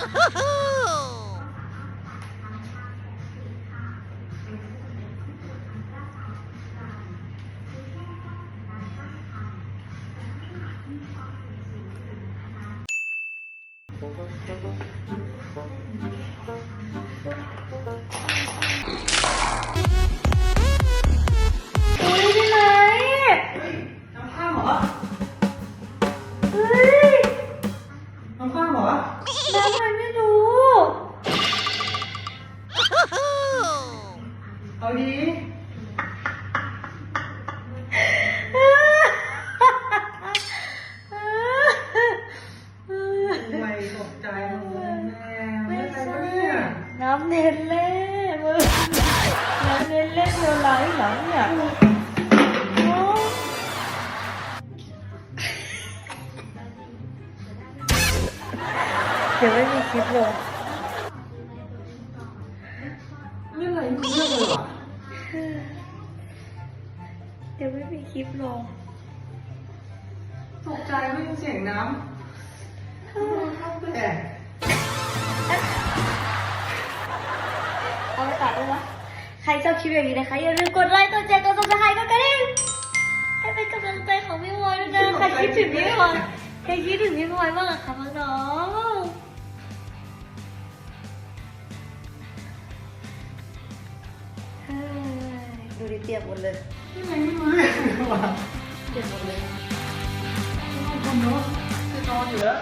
Ha ha ha! เอาดีทำไมตกใจหมดแม่ไม่ไม่ใช่ใช่ปะเนี่ยน้ำเนนเล่มึงน้ำเนนเล่เดียวไหลหลังเนี่ยโอ้เดี๋ยวไม่มีคลิปลงเรื่องอะไรไม่รู้เรื่องเลยเหรอเดี๋ ยวไม่มีคลิปลงตกใจไม่ยินเสียงน้ำแต่เอาไปตัดด้วยวะใครชอบคลิปอย่างนี้นะคะ อย่าลืมกดไลค์กดแชร์กดซับสไครต์กดกระดิ่งให้เป็นกำลังใจของพี่วอยด้วยนะใครคิดถึงพี่วอยใครคิดถึงพี่วอยบ้างอะคะน้อง ดูดิเปียกหมดเลยยังไงไม่รู้เรื่องเลยว่ะเปียกหมดเลยไม่ต้องทำเนาะจะนอนอยู่แล้ว